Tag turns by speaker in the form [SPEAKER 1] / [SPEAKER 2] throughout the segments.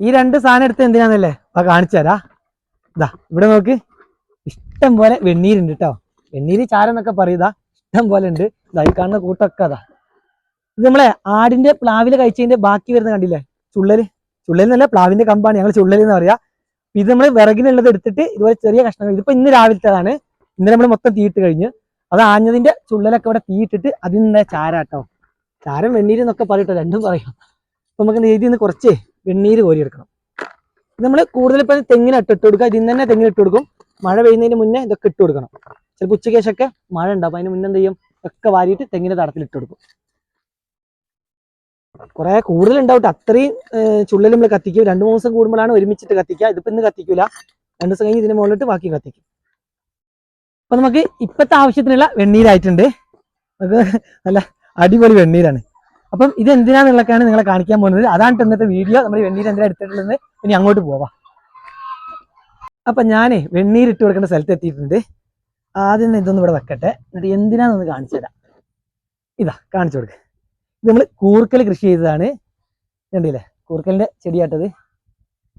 [SPEAKER 1] ഈ രണ്ട് സാധനം എടുത്ത് എന്തിനാന്നല്ലേ? അപ്പൊ കാണിച്ചു തരാ. ഇതാ ഇവിടെ നോക്ക്. ഇഷ്ടം പോലെ വെണ്ണീരുണ്ട് കേട്ടോ വെണ്ണീര് ചാരം എന്നൊക്കെ പറയുതാ ഇഷ്ടം പോലെ ഉണ്ട്. ഇതായി കാണുന്ന കൂട്ടൊക്കെ അതാ. ഇത് നമ്മളെ ആടിന്റെ പ്ലാവിൽ കഴിച്ചതിന്റെ ബാക്കി വരുന്ന കണ്ടില്ലേ? ചുള്ളൽ. ചുള്ളൽ എന്നല്ല പ്ലാവിന്റെ കമ്പാണ്. ഞങ്ങൾ ചുള്ളൽ എന്ന് പറയാ. ഇത് നമ്മൾ വിറകിനുള്ളത് എടുത്തിട്ട് ഇതുപോലെ ചെറിയ കഷ്ണങ്ങൾ. ഇതിപ്പോ ഇന്ന് രാവിലത്തേതാണ്. ഇന്ന് നമ്മൾ മൊത്തം തീയിട്ട് കഴിഞ്ഞ്. അത് ആഞ്ഞതിന്റെ ചുള്ളലൊക്കെ ഇവിടെ തീയിട്ടിട്ട് അതിന്റെ ചാരാട്ടോ ചാരം വെണ്ണീര് എന്നൊക്കെ പറയട്ടോ രണ്ടും പറയാം. അപ്പൊ നമുക്ക് ഇതിൽ നിന്ന് കുറച്ച് വെണ്ണീര് കോരിയെടുക്കണം. നമ്മൾ കൂടുതൽ ഇപ്പം തെങ്ങിന് ഇട്ട് കൊടുക്കുക. ഇതിൽ തന്നെ തെങ്ങിന് ഇട്ട് കൊടുക്കും. മഴ പെയ്യുന്നതിന് മുന്നേ ഇതൊക്കെ ഇട്ട് കൊടുക്കണം. ചിലപ്പോൾ ഉച്ചയ്ക്ക് ശേഷമൊക്കെ മഴ ഉണ്ടാവും. അതിന് മുന്നേ എന്ത് ചെയ്യും? ഒക്കെ വാരിയിട്ട് തെങ്ങിന്റെ തടത്തിൽ ഇട്ട് കൊടുക്കും. കുറെ കൂടുതൽ ഉണ്ടാവും അത്രയും ചുള്ളൽ നമ്മൾ കത്തിക്കും. രണ്ടു മൂന്ന് ദിവസം കൂടുമ്പോഴാണ് ഒരുമിച്ചിട്ട് കത്തിക്കുക. ഇതിപ്പോ ഇന്ന് കത്തിക്കൂല. രണ്ടു ദിവസം കഴിഞ്ഞ് ഇതിന് മുകളിലിട്ട് ബാക്കി കത്തിക്കും. അപ്പൊ നമുക്ക് ഇപ്പത്തെ ആവശ്യത്തിനുള്ള വെണ്ണീരായിട്ടുണ്ട്. നമുക്ക് നല്ല അടിപൊളി വെണ്ണീരാണ്. അപ്പം ഇത് എന്തിനാന്നുള്ളതാണ് നിങ്ങളെ കാണിക്കാൻ പോകുന്നത്. അതാണ് ഇന്നത്തെ വീഡിയോ. നമ്മൾ വെണ്ണീര് എന്തിനാ എടുത്തിട്ടുള്ളത് ഇനി അങ്ങോട്ട് പോവാം. അപ്പൊ ഞാനേ വെണ്ണീര് ഇട്ട് കൊടുക്കേണ്ട സ്ഥലത്ത് എത്തിയിട്ടുണ്ട്. ആദ്യം തന്നെ ഇതൊന്നും ഇവിടെ വെക്കട്ടെ. എന്നിട്ട് എന്തിനാന്നൊന്ന് കാണിച്ചു തരാം. ഇതാ കാണിച്ചു കൊടുക്ക. ഇത് നമ്മൾ കൂർക്കൽ കൃഷി ചെയ്തതാണ്. കണ്ടില്ലേ? കൂർക്കലിന്റെ ചെടിയാട്ടത്.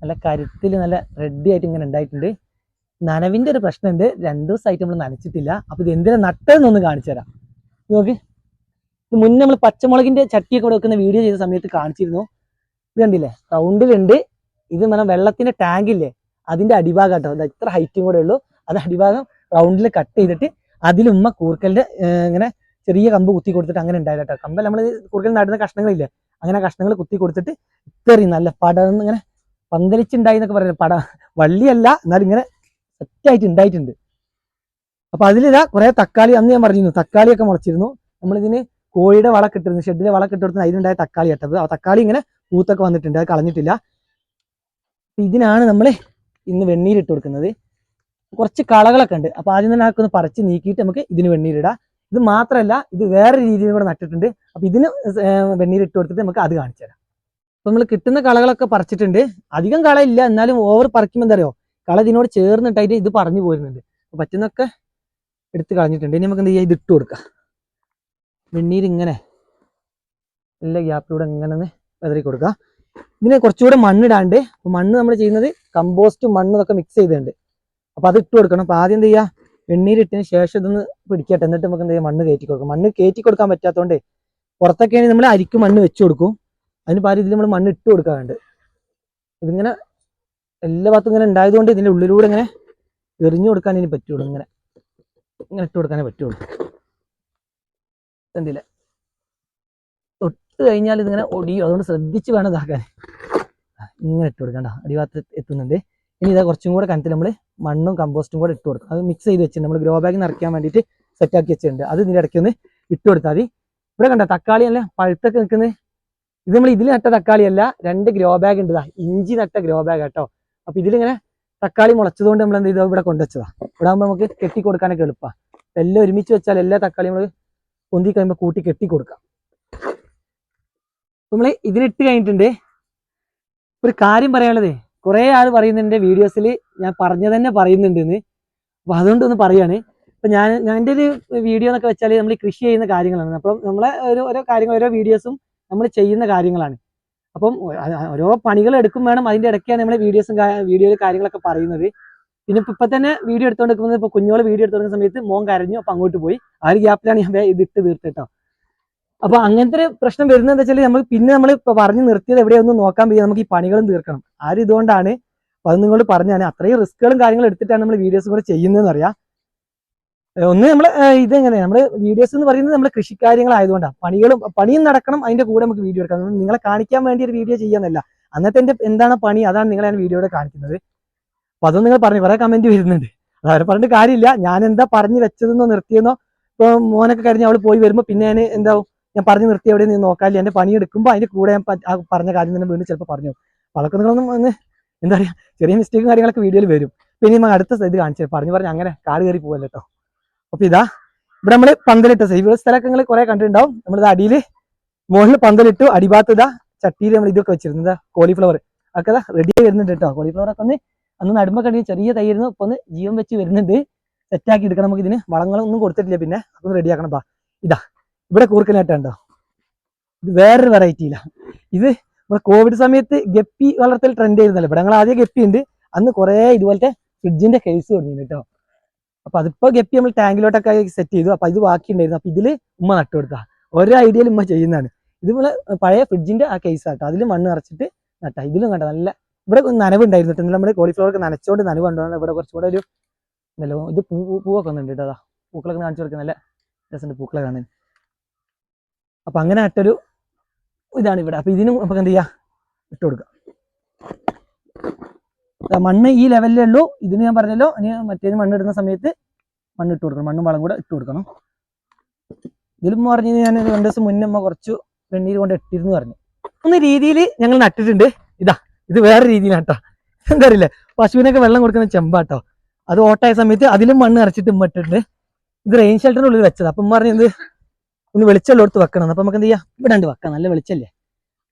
[SPEAKER 1] നല്ല കരുത്തിൽ നല്ല റെഡി ആയിട്ട് ഇങ്ങനെ ഉണ്ടായിട്ടുണ്ട്. നനവിന്റെ ഒരു പ്രശ്നമുണ്ട്. രണ്ടു ദിവസമായിട്ട് നമ്മൾ നനച്ചിട്ടില്ല. അപ്പൊ ഇത് എന്തിനാ നട്ടതെന്നൊന്ന് കാണിച്ചു തരാം. നോക്ക്. മുന്നേ നമ്മൾ പച്ചമുളകിന്റെ ചട്ടിയൊക്കെ ഇവിടെ വെക്കുന്ന വീഡിയോ ചെയ്ത സമയത്ത് കാണിച്ചിരുന്നു. ഇത് കണ്ടില്ലേ? റൗണ്ടിലുണ്ട്. ഇത് നമ്മൾ വെള്ളത്തിന്റെ ടാങ്ക് ഇല്ലേ? അതിന്റെ അടിഭാഗം കേട്ടോ. അത് ഇത്ര ഹൈറ്റും കൂടെ ഉള്ളൂ. അത് അടിഭാഗം റൗണ്ടിൽ കട്ട് ചെയ്തിട്ട് അതിലുമ്മ കൂർക്കലിന്റെ ഇങ്ങനെ ചെറിയ കമ്പ് കുത്തി കൊടുത്തിട്ട് അങ്ങനെ ഉണ്ടായത് കേട്ടോ. കമ്പ് നമ്മൾ കൂർക്കൽ നടുന്ന കഷ്ണങ്ങളില്ലേ? അങ്ങനെ കഷ്ണങ്ങൾ കുത്തി കൊടുത്തിട്ട് ഇത്രയും നല്ല പടർന്ന് ഇങ്ങനെ പന്തലിച്ചുണ്ടായി എന്നൊക്കെ പറയുന്നത് പട. വള്ളിയല്ല എന്നാലും ഇങ്ങനെ സെറ്റായിട്ട് ഉണ്ടായിട്ടുണ്ട്. അപ്പൊ അതിലിതാ കുറെ തക്കാളി അന്ന് ഞാൻ പറഞ്ഞിരുന്നു തക്കാളിയൊക്കെ മുളച്ചിരുന്നു. നമ്മളിതിന് കോഴിയുടെ വളക്കിട്ടിരുന്നു ഷെഡിലെ വളക്ക് ഇട്ടെടുത്ത് അതിലുണ്ടായ തക്കാളി ഇട്ടത് ആ തക്കാളി ഇങ്ങനെ പൂത്തൊക്കെ വന്നിട്ടുണ്ട് അത് കളഞ്ഞിട്ടില്ല. ഇതിനാണ് നമ്മൾ ഇന്ന് വെണ്ണീരിട്ട് കൊടുക്കുന്നത്. കുറച്ച് കളകളൊക്കെ ഉണ്ട്. അപ്പൊ ആദ്യം തന്നെ ആക്കൊന്ന് പറിച്ച് നീക്കിയിട്ട് നമുക്ക് ഇതിന് വെണ്ണീരിടാം ഇത് മാത്രമല്ല ഇത് വേറെ രീതിയിൽ കൂടെ നട്ടിട്ടുണ്ട്. അപ്പൊ ഇതിന് വെണ്ണീരിട്ട് കൊടുത്തിട്ട് നമുക്ക് അത് കാണിച്ചു തരാം. അപ്പൊ നമ്മൾ കിട്ടുന്ന കളകളൊക്കെ പറിച്ചിട്ടുണ്ട്. അധികം കള ഇല്ല എന്നാലും ഓവർ പറിക്കുമ്പോൾ എന്താ അറിയോ? കള ഇതിനോട് ചേർന്നിട്ടായിട്ട് ഇത് പറഞ്ഞു പോരുന്നുണ്ട്. അപ്പോൾ പറ്റുന്നൊക്കെ എടുത്ത് കളഞ്ഞിട്ടുണ്ട്. ഇനി നമുക്ക് എന്ത് ചെയ്യാം? ഇത് ഇട്ട് കൊടുക്കാം. വെണ്ണീര് ഇങ്ങനെ എല്ലാ ഗ്യാപ്പിലൂടെ ഇങ്ങനെ വെതറി കൊടുക്കുക ഇതിനെ കുറച്ചുകൂടെ മണ്ണിടാണ്ട് അപ്പൊ മണ്ണ് നമ്മൾ ചെയ്യുന്നത് കമ്പോസ്റ്റും മണ്ണും ഒക്കെ മിക്സ് ചെയ്തിട്ടുണ്ട്. അപ്പൊ അത് ഇട്ട് കൊടുക്കണം. അപ്പൊ ആദ്യം എന്ത് ചെയ്യുക വെണ്ണീരിട്ടതിന് ശേഷം ഇതൊന്ന് പിടിക്കട്ടെ. എന്നിട്ട് നമുക്ക് എന്ത് ചെയ്യാം? മണ്ണ് കയറ്റി കൊടുക്കാം. മണ്ണ് കയറ്റി കൊടുക്കാൻ പറ്റാത്തതുകൊണ്ട് പുറത്തൊക്കെയാണെങ്കിൽ നമ്മൾ അരിക്കും മണ്ണ് വെച്ച് കൊടുക്കും. അതിന് പകരം ഇതിൽ നമ്മൾ മണ്ണ് ഇട്ട് കൊടുക്കാറുണ്ട്. ഇതിങ്ങനെ എല്ലാ ഭാഗത്തും ഇങ്ങനെ ഉണ്ടായതുകൊണ്ട് ഇതിന്റെ ഉള്ളിലൂടെ ഇങ്ങനെ എറിഞ്ഞു കൊടുക്കാൻ ഇനി പറ്റുള്ളൂ. ഇങ്ങനെ ഇങ്ങനെ ഇട്ട് കൊടുക്കാനേ പറ്റുള്ളൂ. കണ്ടില്ലേ? തൊട്ട് കഴിഞ്ഞാൽ ഇതിങ്ങനെ ഒടിയും. അതുകൊണ്ട് ശ്രദ്ധിച്ച് വേണം ഇതാക്കാൻ. ഇങ്ങനെ ഇട്ട് കൊടുക്കണ്ട അടിഭാഗത്ത് എത്തുന്നുണ്ട്. ഇനി ഇതാ കുറച്ചും കൂടെ കനത്തിൽ നമ്മൾ മണ്ണും കമ്പോസ്റ്റും കൂടെ ഇട്ട് കൊടുക്കും. അത് മിക്സ് ചെയ്ത് വെച്ചിട്ടുണ്ട്. നമ്മൾ ഗ്രോ ബാഗ് നിറയ്ക്കാൻ വേണ്ടിയിട്ട് സെറ്റ് ആക്കി വെച്ചിട്ടുണ്ട്. അത് ഇതിന്റെ ഇടയ്ക്ക് ഒന്ന് ഇട്ട് കൊടുത്താൽ മതി. ഇവിടെ കണ്ട തക്കാളി അല്ല പഴുത്തൊക്കെ നിൽക്കുന്നത് ഇത് നമ്മൾ ഇതിൽ നട്ട തക്കാളിയല്ല രണ്ട് ഗ്രോ ബാഗ് ഉണ്ട് ഇഞ്ചി നട്ട ഗ്രോ ബാഗ് കേട്ടോ. അപ്പൊ ഇതിലിങ്ങനെ തക്കാളി മുളച്ചതുകൊണ്ട് നമ്മൾ എന്ത് ചെയ്തോ? ഇവിടെ കൊണ്ടുവച്ചതാ. ഇവിടെ ആകുമ്പോൾ നമുക്ക് കെട്ടി കൊടുക്കാനൊക്കെ എളുപ്പമാണ് എല്ലാം ഒരുമിച്ച് വെച്ചാൽ എല്ലാ തക്കാളിയും നമ്മൾ പൊന്തി കഴിയുമ്പോൾ കൂട്ടി കെട്ടി കൊടുക്കാം. നമ്മൾ ഇതിനിട്ട് കഴിഞ്ഞിട്ടുണ്ട്. ഒരു കാര്യം പറയാനുള്ളത്. കുറെ ആൾ പറയുന്നുണ്ട് വീഡിയോസിൽ ഞാൻ പറഞ്ഞു തന്നെ പറയുന്നുണ്ട് എന്ന് അപ്പൊ അതുകൊണ്ട് ഒന്ന് പറയാണ്. ഇപ്പൊ ഞാൻ ഞാൻ എന്റെ ഒരു വീഡിയോ എന്നൊക്കെ വെച്ചാൽ നമ്മൾ കൃഷി ചെയ്യുന്ന കാര്യങ്ങളാണ്. അപ്പം നമ്മളെ ഒരു ഓരോ കാര്യങ്ങൾ ഓരോ വീഡിയോസും നമ്മൾ ചെയ്യുന്ന കാര്യങ്ങളാണ്. അപ്പം ഓരോ പണികൾ എടുക്കും വേണം. അതിന്റെ ഇടയ്ക്കാണ് നമ്മളെ വീഡിയോസും വീഡിയോയിൽ കാര്യങ്ങളൊക്കെ പറയുന്നത്. പിന്നെ ഇപ്പൊ തന്നെ വീഡിയോ എടുത്തോണ്ട് നിൽക്കുന്നത് ഇപ്പൊ കുഞ്ഞോൾ വീഡിയോ എടുത്തോണ്ട് സമയത്ത് മോൻ കരഞ്ഞു അപ്പൊ അങ്ങോട്ട് പോയി. ആ ഒരു ഗ്യാപ്പിലാണ് ഞാൻ ഇത് ഇട്ട് തീർത്തിട്ടോ അപ്പൊ അങ്ങനത്തെ ഒരു പ്രശ്നം വരുന്നത് എന്താ വെച്ചാൽ നമ്മൾ പിന്നെ നമ്മൾ ഇപ്പൊ പറഞ്ഞു നിർത്തിയത് എവിടെയൊന്നും നോക്കാൻ പറ്റിയ നമുക്ക് ഈ പണികളും തീർക്കണം. ആ ഒരു ഇതുകൊണ്ടാണ് അപ്പൊ അത് നിങ്ങളോട് പറഞ്ഞാണ് അത്രയും റിസ്കുകളും കാര്യങ്ങളും എടുത്തിട്ടാണ് നമ്മൾ വീഡിയോസ് കൂടെ ചെയ്യുന്നതെന്ന് അറിയാം ഒന്ന് നമ്മൾ ഇതെങ്ങനെ? നമ്മൾ വീഡിയോസ് എന്ന് പറയുന്നത് നമ്മൾ കൃഷിക്കാര്യങ്ങളായതുകൊണ്ടാണ് പണികളും പണിയും നടക്കണം അതിന്റെ കൂടെ നമുക്ക് വീഡിയോ എടുക്കാം. നിങ്ങളെ കാണിക്കാൻ വേണ്ടി ഒരു വീഡിയോ ചെയ്യാന്നല്ല. അന്നത്തെ എന്റെ എന്താണ് പണി? അതാണ് നിങ്ങളെ ഞാൻ വീഡിയോയുടെ കാണിക്കുന്നത്. അപ്പൊ അതൊന്നും നിങ്ങൾ പറഞ്ഞു കുറെ കമന്റ് വരുന്നുണ്ട്. അത് അവരെ പറഞ്ഞിട്ട് കാര്യമില്ല. ഞാൻ എന്താ പറഞ്ഞു വെച്ചതെന്നോ നിർത്തിയെന്നോ ഇപ്പൊ മോനൊക്കെ കഴിഞ്ഞ് അവൾ പോയി വരുമ്പോ പിന്നെ ഞാൻ എന്താ ഞാൻ പറഞ്ഞു നിർത്തി എവിടെ നിന്ന് നോക്കാല്ലേ എന്റെ പണി എടുക്കുമ്പോൾ അതിന്റെ കൂടെ ഞാൻ പറഞ്ഞ കാര്യം തന്നെ വീണ്ടും ചിലപ്പോൾ പറഞ്ഞു അപ്പൊ അതൊക്കെ നിങ്ങളൊന്നും ഒന്ന് എന്താ പറയാ ചെറിയ മിസ്റ്റേക്കും കാര്യങ്ങളൊക്കെ വീഡിയോയിൽ വരും. പിന്നെ നമ്മൾ അടുത്ത ഇത് കാണിച്ചു പറഞ്ഞു പറഞ്ഞു അങ്ങനെ കാട് കയറി പോകല്ലോ കേട്ടോ അപ്പൊ ഇതാ ഇവിടെ നമ്മൾ പന്തലിട്ട ഇവിടെ സ്ഥലമൊക്കെ നിങ്ങൾ കുറെ കണ്ടിട്ടുണ്ടാവും. നമ്മളിത് അടിയിൽ മുകളിൽ പന്തലിട്ടു അടിഭാഗത്ത് ഇതാ ചട്ടിയിൽ നമ്മൾ ഇതൊക്കെ വെച്ചിരുന്നത്. കോളിഫ്ലവർ ഇതാ റെഡി വരുന്നുണ്ട് കേട്ടോ കോളിഫ്ലവർ ഒക്കെ ഒന്ന് അന്ന് നടുമ്പോ കണ്ടി ചെറിയ തൈരുന്നു ഇപ്പൊ ഒന്ന് ജീവൻ വെച്ച് വരുന്നുണ്ട്. സെറ്റാക്കി എടുക്കണം നമുക്ക് ഇതിന്. വളങ്ങളൊന്നും കൊടുത്തിട്ടില്ല പിന്നെ. അതൊന്ന് റെഡി ആക്കണം ബാ ഇതാ ഇവിടെ കൂർക്കനായിട്ടുണ്ടോ ഇത് വേറൊരു വെറൈറ്റിയില്ല ഇത് നമ്മുടെ കോവിഡ് സമയത്ത് ഗപ്പി വളർത്തൽ ട്രെൻഡ് ആയിരുന്നല്ലോ. ഇവിടെ ഞങ്ങൾ ആദ്യം ഗപ്പി ഉണ്ട്. അന്ന് കുറേ ഇതുപോലത്തെ ഫ്രിഡ്ജിന്റെ കേസ് തുടങ്ങി കേട്ടോ അപ്പൊ അതിപ്പോ ഗപ്പി നമ്മൾ ടാങ്കിലോട്ടൊക്കെ സെറ്റ് ചെയ്തു. അപ്പൊ ഇത് ബാക്കി ഉണ്ടായിരുന്നു. അപ്പൊ ഇതിൽ ഉമ്മ നട്ടു കൊടുത്താ. ഓരോ ഐഡിയയിൽ ഉമ്മ ചെയ്യുന്നതാണ്. ഇതുപോലെ പഴയ ഫ്രിഡ്ജിന്റെ ആ കേസ് ആട്ടോ. അതിൽ മണ്ണ് നിറച്ചിട്ട് നട്ടാ. ഇതിലും കണ്ട? നല്ല ഇവിടെ നനവ് ഉണ്ടായിരുന്നു കേട്ടോ നമ്മൾ കോളിഫ്ലവർ ഒക്കെ നനച്ചോണ്ട് നനവ് കൊണ്ടുവന്ന് ഇവിടെ കുറച്ചുകൂടെ ഒരു ഉണ്ടല്ലോ ഇത് പൂ പൂവൊക്കെ ഒന്നുണ്ട് കേട്ടോ. അതാ പൂക്കളൊക്കെ കാണിച്ചു കൊടുക്കുന്ന നല്ല രസമുണ്ട് പൂക്കളെ കാണാൻ. അപ്പൊ അങ്ങനെ ആയിട്ടൊരു ഇതാണ് ഇവിടെ. അപ്പൊ ഇതിനും നമുക്ക് എന്ത് ചെയ്യാ? ഇട്ട് കൊടുക്കാം. മണ്ണ് ഈ ലെവലിലേ ഉള്ളൂ. ഇതിന് ഞാൻ പറഞ്ഞല്ലോ ഇനി മറ്റേത് മണ്ണ് ഇടുന്ന സമയത്ത് മണ്ണ് ഇട്ട് കൊടുക്കണം. മണ്ണും വളം കൂടെ ഇട്ട് കൊടുക്കണം. ഇതിലും പറഞ്ഞു ഞാൻ രണ്ടു ദിവസം മുന്നേ കുറച്ച് വെണ്ണീര് കൊണ്ട് ഇട്ടിരുന്നു പറഞ്ഞു. ഒന്ന് രീതിയിൽ ഞങ്ങൾ നട്ടിട്ടുണ്ട്. ഇതാ ഇത് വേറെ രീതിയിലാണ് കേട്ടോ എന്താ അറിയില്ല പശുവിനൊക്കെ വെള്ളം കൊടുക്കുന്ന ചെമ്പാട്ടോ. അത് ഓട്ടായ സമയത്ത് അതിലും മണ്ണ് അരച്ചിട്ട് ഉമ്മ ഇത് റെയിൻ ഷെൽട്ടറിന്റെ ഉള്ളിൽ വെച്ചത്. അപ്പം പറഞ്ഞത് ഒന്ന് വെളിച്ചെല്ലാം എടുത്ത് വെക്കണം. അപ്പൊ നമുക്ക് എന്ത് ചെയ്യാം? ഇവിടെ ഉണ്ട് വെക്കാം. നല്ല വെളിച്ചല്ലേ?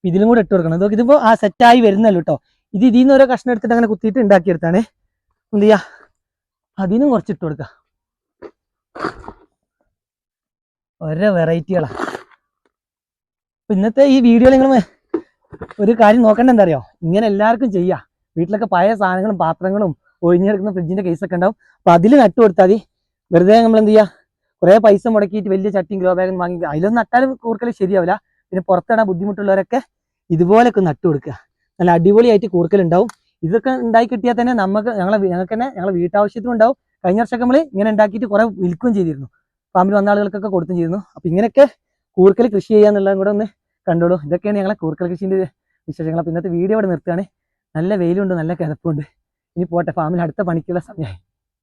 [SPEAKER 1] ഇതിലും കൂടെ ഇട്ട് കൊടുക്കണം. ഇതൊക്കെ ഇതിപ്പോ ആ സെറ്റായി വരുന്നല്ലോ കേട്ടോ ഇത് ഇതിൽ നിന്ന് ഓരോ കഷ്ണം എടുത്തിട്ട് അങ്ങനെ കുത്തിയിട്ട് ഉണ്ടാക്കിയെടുത്താണ് എന്ത് ചെയ്യാ? അതിനും കുറച്ച് ഇട്ട് കൊടുക്കാം. ഓരോ വെറൈറ്റികളാ അപ്പൊ ഇന്നത്തെ ഈ വീഡിയോ നിങ്ങൾ ഒരു കാര്യം നോക്കണ്ട എന്താ അറിയോ ഇങ്ങനെ എല്ലാവർക്കും ചെയ്യാ. വീട്ടിലൊക്കെ പഴയ സാധനങ്ങളും പാത്രങ്ങളും ഒഴിഞ്ഞെടുക്കുന്ന ഫ്രിഡ്ജിന്റെ കേസൊക്കെ ഉണ്ടാവും. അപ്പൊ അതിൽ നട്ടു കൊടുത്താൽ മതി. വെറുതെ നമ്മൾ എന്ത് ചെയ്യാ? കുറെ പൈസ മുടക്കിയിട്ട് വലിയ ചട്ടിയും ഗ്രോ ബാഗും വാങ്ങി അതിലൊന്നും നട്ടാലും കൂർക്കൽ ശരിയാവില്ല. പിന്നെ പുറത്തിടാൻ ബുദ്ധിമുട്ടുള്ളവരൊക്കെ ഇതുപോലൊക്കെ നട്ടു കൊടുക്കുക. നല്ല അടിപൊളിയായിട്ട് കൂർക്കൽ ഉണ്ടാവും ഇതൊക്കെ ഉണ്ടായി കിട്ടിയാൽ തന്നെ നമുക്ക് ഞങ്ങളെ ഞങ്ങൾക്ക് തന്നെ ഞങ്ങളെ വീട്ടാവശ്യത്തിനും ഉണ്ടാവും. കഴിഞ്ഞ വർഷമൊക്കെ നമ്മൾ ഇങ്ങനെ ഉണ്ടാക്കിയിട്ട് കുറെ വിൽക്കുകയും ചെയ്തിരുന്നു. ഫാമിൽ വന്ന ആളുകൾക്കൊക്കെ കൊടുത്തും ചെയ്തിരുന്നു. അപ്പൊ ഇങ്ങനെയൊക്കെ കൂർക്കൽ കൃഷി ചെയ്യാന്നുള്ളതും കൂടെ ഒന്ന് കണ്ടോളൂ. ഇതൊക്കെയാണ് ഞങ്ങളെ കൂർക്കൽ കൃഷിന്റെ വിശേഷങ്ങൾ അപ്പം ഇന്നത്തെ വീഡിയോ ഇവിടെ നിർത്തുകയാണ്. നല്ല വെയിലുണ്ട് നല്ല കിതപ്പുണ്ട്. ഇനി പോട്ടെ ഫാമിൽ അടുത്ത പണിക്കുള്ള സമയമായി